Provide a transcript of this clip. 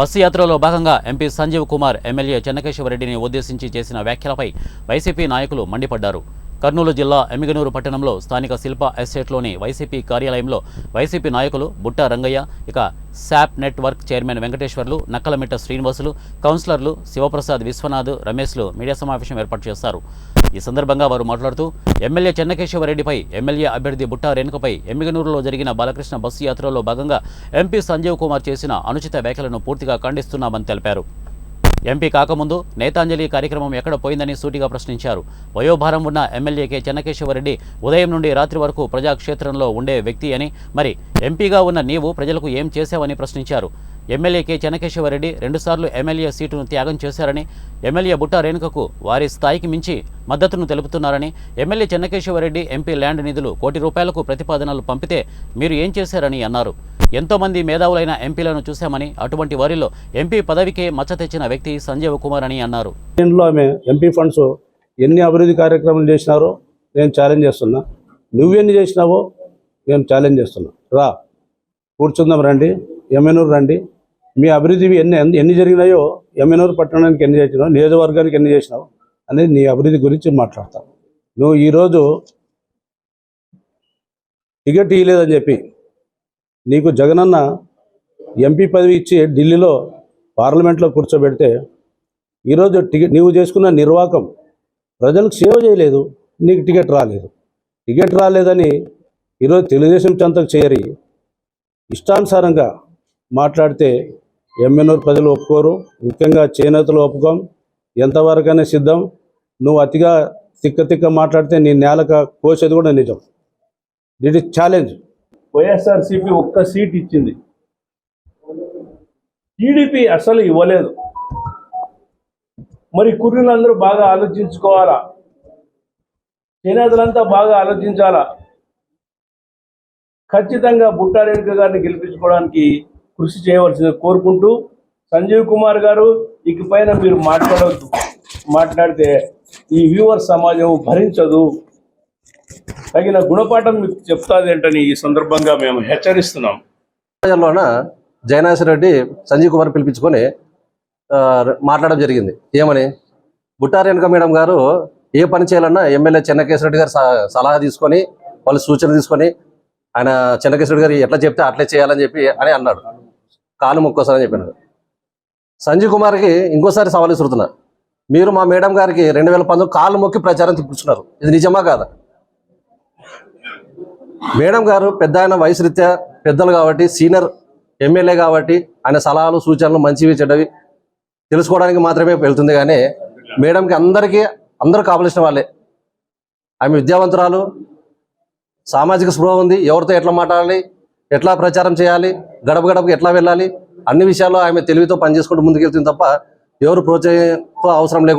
Bus యాత్రలో భాగంగా MP Sanjeev Kumar MLA చెన్నకేశ్వరరెడ్డిని ఉద్దేశించి చేసిన వ్యాఖ్యలపై వైసీపీ నాయకులు మండిపడ్డారు. కర్నూలు జిల్లా ఎమిగనూరు పట్టణంలో స్థానిక శిల్ప ఎస్టేట్లోని వైసీపీ కార్యాలయంలో వైసీపీ నాయకులు బుట్ట రంగయ్య ఇక SAAP network chairman Venkateswarlu Nakkalamitta Srinivasulu కౌన్సిలర్లు శివప్రసాద్ విశ్వనాథ్ రమేష్లు మీడియా సమావేశం ఏర్పాటు చేశారు. ఈ సందర్భంగా వారు మాట్లాడుతూ ఎమ్మెల్యే చెన్నకేశవరెడ్డిపై ఎమ్మెల్యే అభ్యర్థి బుట్టా రేణుకపై ఎమ్మిగనూరులో జరిగిన బాలకృష్ణ బస్సు యాత్రలో భాగంగా ఎంపీ సంజీవ్ కుమార్ చేసిన అనుచిత వ్యాఖ్యలను పూర్తిగా ఖండిస్తున్నామని తెలిపారు. ఎంపీ కాకముందు నేతాంజలి కార్యక్రమం ఎక్కడ పోయిందని సూటిగా ప్రశ్నించారు. వయోభారం ఉన్న ఎమ్మెల్యేకే చెన్నకేశవరెడ్డి ఉదయం నుండి రాత్రి వరకు ప్రజాక్షేత్రంలో ఉండే వ్యక్తి అని మరి ఎంపీగా ఉన్న నీవు ప్రజలకు ఏం చేశావని ప్రశ్నించారు. ఎమ్మెల్యే కె చెన్నకేశవరెడ్డి రెండుసార్లు ఎమ్మెల్యే సీటును త్యాగం చేశారని ఎమ్మెల్యే బుట్ట రేణుకకు వారి స్థాయికి మించి మద్దతును తెలుపుతున్నారని ఎమ్మెల్యే చెన్నకేశ్వరరెడ్డి ఎంపీ ల్యాండ్ నిధులు కోటి రూపాయలకు ప్రతిపాదనలు పంపితే మీరు ఏం చేశారని అన్నారు. ఎంతోమంది మేధావులైన ఎంపీలను చూశామని అటువంటి వారిలో ఎంపీ పదవికే మచ్చ తెచ్చిన వ్యక్తి సంజీవ్ కుమార్ అని అన్నారు. దీనిలో ఆమె ఎంపీ ఫండ్స్ ఎన్ని అభివృద్ధి కార్యక్రమాలు చేసినారో నేను ఛాలెంజ్ చేస్తున్నా. నువ్వెన్ని చేసినావో నేను ఛాలెంజ్ చేస్తున్నా. రా కూర్చుందాం రండి ఎమ్మెనూరు రండి. మీ అభివృద్ధి ఎన్ని ఎన్ని జరిగినాయో ఎమ్మెనూరు పట్టణానికి ఎన్ని చేసినావు నియోజకవర్గానికి ఎన్ని చేసినావు అనేది నీ అభివృద్ధి గురించి మాట్లాడతావు నువ్వు ఈరోజు టికెట్ ఇవ్వలేదని చెప్పి నీకు జగనన్న ఎంపీ పదవి ఇచ్చి ఢిల్లీలో పార్లమెంట్లో కూర్చోబెడితే ఈరోజు టికెట్ నీవు చేసుకున్న నిర్వాకం ప్రజలకు సేవ చేయలేదు నీకు టికెట్ రాలేదు. టికెట్ రాలేదని ఈరోజు తెలుగుదేశం చెంతకు చేరి ఇష్టానుసారంగా మాట్లాడితే ఎమ్మెనూరు ప్రజలు ఒప్పుకోరు. ముఖ్యంగా చేనేతలు ఒప్పుకోం. ఎంతవరకైనా సిద్ధం. నువ్వు అతిగా తిక్క తిక్క మాట్లాడితే నీ నేలక కోసేది కూడా నిజం. That is challenge. వైఎస్ఆర్సీపీ ఒక్క సీట్ ఇచ్చింది. టీడీపీ అసలు ఇవ్వలేదు. మరి కుర్రీలందరూ బాగా ఆలోచించుకోవాలా? చేనేతలంతా బాగా ఆలోచించాలా? ఖచ్చితంగా బుట్టారేణుక గారిని గెలిపించుకోవడానికి కృషి చేయవలసింది కోరుకుంటూ సంజీవ్ కుమార్ గారు ఇక పైన మీరు మాట్లాడవద్దు. మాట్లాడితే ఈ వ్యూవర్ సమాజం భరించదు. తగిన గుణపాఠం మీకు చెప్తాది ఏంటని ఈ సందర్భంగా మేము హెచ్చరిస్తున్నాం. సమాజంలోన జయనాథ్ రెడ్డి సంజీవ్ కుమార్ పిలిపించుకొని మాట్లాడడం జరిగింది. ఏమని? బుట్టారేణుక మేడం గారు ఏ పని చేయాలన్నా ఎమ్మెల్యే చెన్నకేశ్వరరెడ్డి గారు సలహా తీసుకొని వాళ్ళు సూచన తీసుకొని ఆయన చెన్నకేశ్వరరెడ్డి గారు ఎట్లా చెప్తే అట్లే చేయాలని చెప్పి అని అన్నాడు. కాలు మొక్కోసారని చెప్పినారు. సంజీవ్ కుమార్కి ఇంకోసారి సవాల్ విసురుతున్నా. మీరు మా మేడం గారికి రెండు వేల పంతొమ్మిది కాలు మొక్కి ప్రచారం తిప్పుతున్నారు. ఇది నిజమా కాదా? మేడం గారు పెద్ద ఆయన వయసు రీత్యా పెద్దలు కాబట్టి సీనియర్ ఎమ్మెల్యే కాబట్టి ఆయన సలహాలు సూచనలు మంచివి చెడ్డవి తెలుసుకోవడానికి మాత్రమే వెళ్తుంది కానీ మేడంకి అందరికీ అందరూ కావలసిన వాళ్ళే. ఆమె విద్యావంతురాలు సామాజిక స్పృహ ఉంది. ఎవరితో ఎట్లా మాట్లాడాలి? ఎట్లా ప్రచారం చేయాలి? గడప గడపకి ఎట్లా వెళ్ళాలి? అన్ని విషయాల్లో ఆమె తెలివితో పనిచేసుకుంటూ ముందుకెళ్తుంది తప్ప ఎవరు ప్రోత్సహించ అవసరం లేకుండా